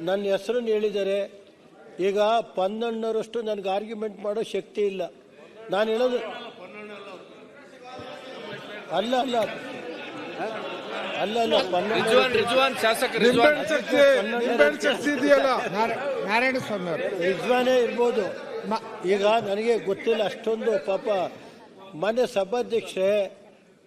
ನನ್ನ ಹೆಸರನ್ನು ಹೇಳಿದ್ದಾರೆ ಈಗ ಪನ್ನಣ್ಣರಷ್ಟು ನನಗೆ ಆರ್ಗ್ಯುಮೆಂಟ್ ಮಾಡೋ ಶಕ್ತಿ ಇಲ್ಲ. ನಾನು ಹೇಳೋದು ಅಲ್ಲ ಅಲ್ಲ. ಅಲ್ಲ ಅಲ್ಲ ನಾರಾಯಣ ಸ್ವಾಮಿ ರಿಜ್ವಾನೇ ಇರ್ಬೋದು. ಈಗ ನನಗೆ ಗೊತ್ತಿಲ್ಲ ಅಷ್ಟೊಂದು ಪಾಪ ಮನೆ ಸಭಾಧ್ಯಕ್ಷೆ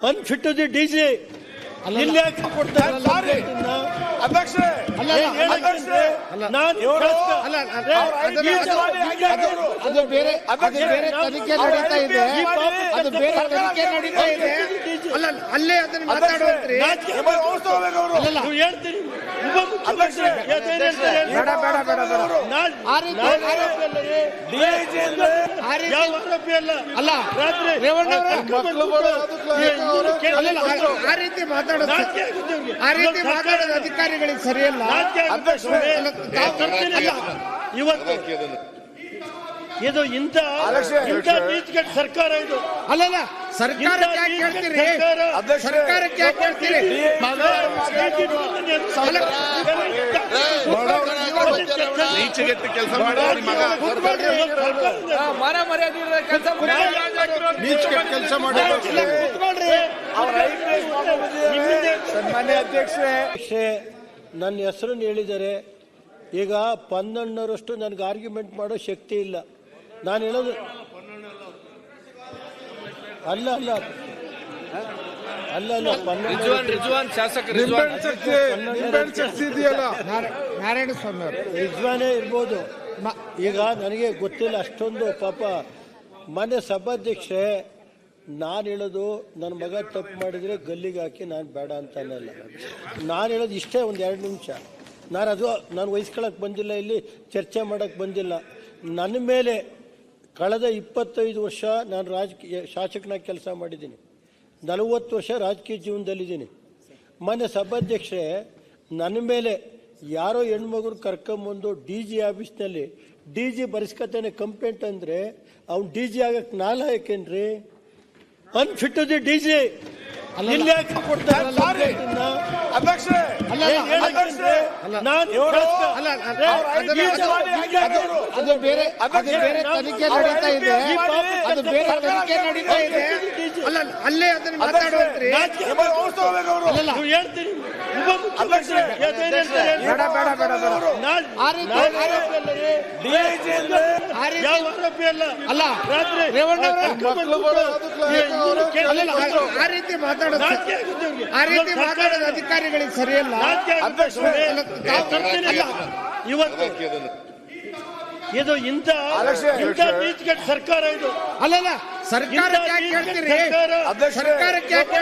ಅನ್ಫಿಟ್ ದಿ ಡಿ ಜಿ ಇಲ್ಲಿ ಯಾಕೆ ಕೊಡ್ತಾರೆ ಅಧ್ಯಕ್ಷರೇ ಅಲ್ಲ, ಅದು- ಬೇರೆ ಅದು ಬೇರೆ ತನಿಖೆ ನಡೀತಾ ಇದೆ. ಅದು ಬೇರೆ ತನಿಖೆ ನಡೀತಾ ಇದೆ. ಅಲ್ಲ ಅಲ್ಲೇ ಅದನ್ನ ಮಾತಾಡುವಂತ್ರಿ. ಅಲ್ಲಲ್ಲ. ನೀವು ಹೇಳ್ತೀನಿ ಅಲ್ಲ ಆ ರೀತಿ ಮಾತಾಡೋದು. ಆ ರೀತಿ ಮಾತಾಡೋದು ಅಧಿಕಾರಿಗಳಿಗೆ ಸರಿಯಲ್ಲ. ಇವತ್ತು ಇದು ಇಂಥ ಇಂತ ಇಂಥ ಅಲಕ್ಷೆ. ನೀತಿಗೆಟ್ಟ ಸರ್ಕಾರ ಇದು. ಅಲ್ಲಲ್ಲ ಸರ್ಕಾರಕ್ಕೆ ಯಾಕೆ ಹೇಳ್ತೀರಿ? ಅಧ್ಯಕ್ಷರೇ. ಸರ್ಕಾರಕ್ಕೆ ಯಾಕೆ ಹೇಳ್ತೀರಿ? ಈಚೆಗೆತ್ತಿ ಕೆಲಸ ಮಾಡಿ ಮಗ. ಮರ ಮರ್ಯಾದೆ ಕೆಲಸ ಕೆಲಸ ಸನ್ಮಾನ್ಯ ಅಧ್ಯಕ್ಷರೇ. ನನ್ನ ಹೆಸರನ್ನು ಹೇಳಿದರೆ ಈಗ ಪನ್ನಣ್ಣರಷ್ಟು ನನಗೆ ಆರ್ಗ್ಯುಮೆಂಟ್ ಮಾಡೋ ಶಕ್ತಿ ಇಲ್ಲ. ನಾನು ಹೇಳೋದು ಅಲ್ಲ ಅಲ್ಲ. ಅಲ್ಲ ಅಲ್ಲ. ಪನ್ನಣ್ಣ ರಿಜ್ವಾನ್ ರಿಜ್ವಾನ್ ಶಾಸಕ ರಿಜ್ವಾನ್. ನಿಂಬೆಹಣ್ಣು ಚರ್ಚೆ ಇದೆಯಲ್ಲ? ನಾರಾಯಣ ಸ್ವಾಮಿ ಅವರು. ರಿಜ್ವಾನೇ ಇರ್ಬೋದು. ಈಗ ನನಗೆ ಗೊತ್ತಿಲ್ಲ ಅಷ್ಟೊಂದು ಪಾಪ ಮನೆ ಸಭಾಧ್ಯಕ್ಷೆ ನಾನು ಹೇಳೋದು ನನ್ನ ಮಗ ತಪ್ಪು ಮಾಡಿದರೆ ಗಲ್ಲಿಗೆ ಹಾಕಿ ನಾನು ಬೇಡ ಅಂತ ಅನ್ನಲ್ಲ ನಾನು ಹೇಳೋದು ಇಷ್ಟೇ ಒಂದು ಎರಡು ನಿಮಿಷ. ನಾನು ಅದು ನಾನು ವಹಿಸ್ಕೊಳಕ್ಕೆ ಬಂದಿಲ್ಲ ಇಲ್ಲಿ ಚರ್ಚೆ ಮಾಡೋಕ್ಕೆ ಬಂದಿಲ್ಲ. ನನ್ನ ಮೇಲೆ ಕಳೆದ ಇಪ್ಪತ್ತೈದು ವರ್ಷ ನಾನು ರಾಜಕೀಯ ಶಾಸಕನಾಗಿ ಕೆಲಸ ಮಾಡಿದ್ದೀನಿ. ನಲವತ್ತು ವರ್ಷ ರಾಜಕೀಯ ಜೀವನದಲ್ಲಿದ್ದೀನಿ. ಮೊನ್ನೆ ಸಭಾಧ್ಯಕ್ಷೆ ನನ್ನ ಮೇಲೆ ಯಾರೋ ಹೆಣ್ಮಗುರು ಕರ್ಕೊಂಬಂದು ಡಿ ಜಿ ಆಫೀಸ್ನಲ್ಲಿ ಡಿ ಜಿ ಬರೆಸ್ಕತೇನೆ ಕಂಪ್ಲೇಂಟ್ ಅಂದರೆ ಅವ್ನು ಡಿ ಜಿ ಆಗಕ್ಕೆ ನಾಲ ಯಾಕೇನ್ರಿ? ಅನ್ಫಿಟ್ ದಿ ಡಿ ಜಿ ಕೊಡ್ತಾರೆ ಅದು ಬೇರೆ ಅದು ಬೇರೆ ತನಿಖೆ ನಡೀತಾ ಇದೆ. ಅದು ಬೇರೆ ನಡೀತಾ ಇದೆ. ಅಲ್ಲ ಅಲ್ಲೇ ಅದನ್ನ ಮಾತಾಡುವಂತ್ರಿ. ನೀವು ಹೇಳ್ತೀನಿ? ಬೇಡ ಬೇಡ ಬೇಡ ಬೇಡ. ಆ ರೀತಿ- ಅಲ್ಲ ಡಿಐಜಿ ಅಂದ್ರೆ ಆ ರೀತಿ ಅಲ್ಲ? ಅಲ್ಲ ರಾತ್ರಿ ರೇವಣ್ಣ ಆ- ಆ ರೀತಿ ಮಾತಾಡೋದು ಆ ರೀತಿ ಮಾತಾಡೋದ ಅಧಿಕಾರಿಗಳಿಗೆ ಸರಿಯಲ್ಲ. ಅಲ್ಲ, ಅಲ್ಲ. ಇವತ್ತು ಇದು ಇಂಥ ಇಂತ ಇಂಥ ಅಲಕ್ಷೆ. ನೀತಿಗೆಟ್ಟ ಸರ್ಕಾರ ಇದು ಅಲ್ಲಲ್ಲ ಸರ್ಕಾರಕ್ಕೆ ಯಾಕೆ ಹೇಳ್ತೀರಿ ಅಧ್ಯಕ್ಷರೇ ಸರ್ಕಾರಕ್ಕೆ ಯಾಕೆ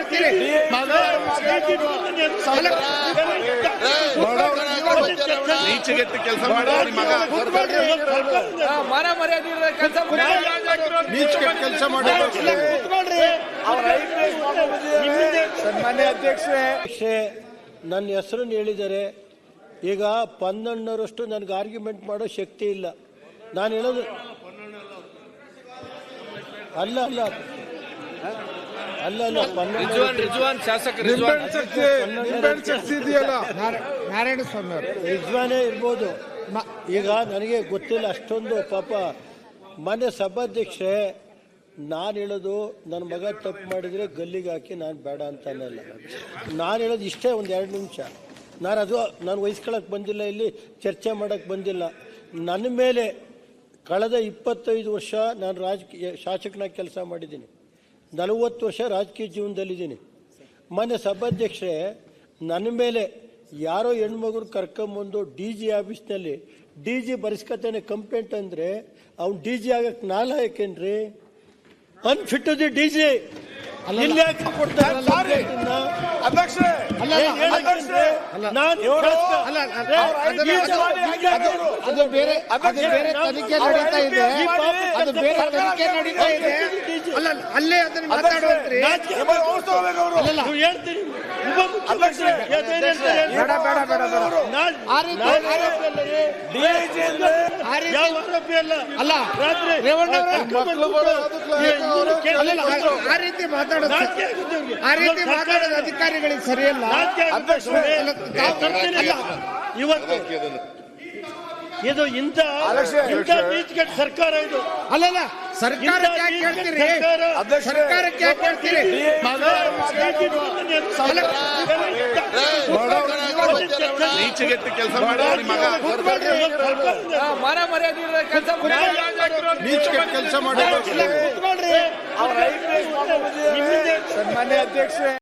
ಕೆಲಸ ಮಾಡಿ ಮಗ ಮರ ಮರ್ಯಾದೆ ಕೆಲಸ ನೀಚೆ ಕೆಲಸ ಮಾಡೋರು ಸನ್ಮಾನ್ಯ ಅಧ್ಯಕ್ಷರೇ ಅಧ್ಯಕ್ಷೆ ನನ್ನ ಹೆಸರನ್ನು ಹೇಳಿದ್ದಾರೆ ಈಗ ಪನ್ನಣ್ಣರಷ್ಟು ನನಗೆ ಆರ್ಗ್ಯುಮೆಂಟ್ ಮಾಡೋ ಶಕ್ತಿ ಇಲ್ಲ ನಾನು ಹೇಳೋದು ಅಲ್ಲ ಅಲ್ಲ. ಅಲ್ಲ ಅಲ್ಲ ಪನ್ನಣ್ಣ ರಿಜ್ವಾನ್ ರಿಜ್ವಾನ್ ಶಾಸಕ ರಿಜ್ವಾನ್. ನಿಂಬೆಹಣ್ಣು ಚರ್ಚೆ ಇದೆಯಲ್ಲ? ನಾರಾಯಣ ಸ್ವಾಮಿ ರಿಜ್ವಾನೇ ಇರ್ಬೋದು. ಈಗ ನನಗೆ ಗೊತ್ತಿಲ್ಲ ಅಷ್ಟೊಂದು ಪಾಪ ಮನೆ ಸಭಾಧ್ಯಕ್ಷೆ ನಾನು ಹೇಳೋದು ನನ್ನ ಮಗ ತಪ್ಪು ಮಾಡಿದರೆ ಗಲ್ಲಿಗೆ ಹಾಕಿ ನಾನು ಬೇಡ ಅಂತ ಅನ್ನಲ್ಲ ನಾನು ಹೇಳೋದು ಇಷ್ಟೇ ಒಂದು ಎರಡು ನಿಮಿಷ. ನಾನು ಅದು ನಾನು ವಹಿಸ್ಕೊಳಕ್ಕೆ ಬಂದಿಲ್ಲ ಇಲ್ಲಿ ಚರ್ಚೆ ಮಾಡೋಕ್ಕೆ ಬಂದಿಲ್ಲ. ನನ್ನ ಮೇಲೆ ಕಳೆದ ಇಪ್ಪತ್ತೈದು ವರ್ಷ ನಾನು ರಾಜಕೀಯ, ಶಾಸಕನಾಗಿ ಕೆಲಸ ಮಾಡಿದ್ದೀನಿ. ನಲವತ್ತು ವರ್ಷ ರಾಜಕೀಯ ಜೀವನದಲ್ಲಿದ್ದೀನಿ. ಮೊನ್ನೆ ಸಭಾಧ್ಯಕ್ಷರೇ, ನನ್ನ ಮೇಲೆ ಯಾರೋ ಹೆಣ್ಮಗರು ಕರ್ಕೊಂಬಂದು ಡಿ ಜಿ ಆಫೀಸ್ನಲ್ಲಿ ಡಿ ಜಿ ಬರೆಸ್ಕತೇನೆ ಕಂಪ್ಲೇಂಟ್ ಅಂದರೆ, ಅವ್ನು ಡಿ ಜಿ ಆಗಕ್ಕೆ ನಾಲ ಯಾಕೇನ್ರಿ ಅನ್ಫಿಟ್ ದಿ ಡಿ ಜಿ ಇಲ್ಲಿ ಯಾಕೆ ಕೊಡ್ತಾರೆ ಸಾರಿ. ಅಧ್ಯಕ್ಷರೇ ಏನ್ ಹೇಳಕ್ಕೆ ನಾನು ಅಲ್ಲ ಅಲ್ಲ, ಅದು- ಅದು ಬೇರೆ ಅದು ಬೇರೆ ತನಿಖೆ ನಡೀತಾ ಇದೆ. ಅದು ಬೇರೆ ತನಿಖೆ ನಡೀತಾ ಇದೆ. ಅಲ್ಲ ಅಲ್ಲ, ಅದನ್ನ ಮಾತಾಡುವಂತ್ರಿ. ಅಲ್ಲ, ಆರೋಪಿ ಅಲ್ಲ? ಅಲ್ಲ. ರಾತ್ರಿ ರೇವಣ್ಣ ಆ- ರೀತಿ ಮಾತಾಡೋದು. ಆ ರೀತಿ ಮಾತಾಡೋದು ಅಧಿಕಾರಿಗಳಿಗೆ ಸರಿಯಲ್ಲ. ಇವತ್ತು ಇದು ಇಂಥ ಇಂತ ಇಂಥ ನೀತಿಗೆಟ್ಟ ಸರ್ಕಾರ ಇದು ಅಲ್ಲಲ್ಲ ಸರ್ಕಾರಕ್ಕೆ ಯಾಕೆ ಕೇಳ್ತೀರಿ. ಸರ್ಕಾರಕ್ಕೆ ಯಾಕೆ ಕೇಳ್ತೀರಿ ನೀಚಗೆಟ್ಟ ಕೆಲಸ ಮಾಡಿ ಮಗ ಮಾನ ಮರ್ಯಾದೆ ಇರೋ ಕೆಲಸ ನೀಚಗೆಟ್ಟ ಕೆಲಸ ಸನ್ಮಾನ್ಯ ಅಧ್ಯಕ್ಷರೇ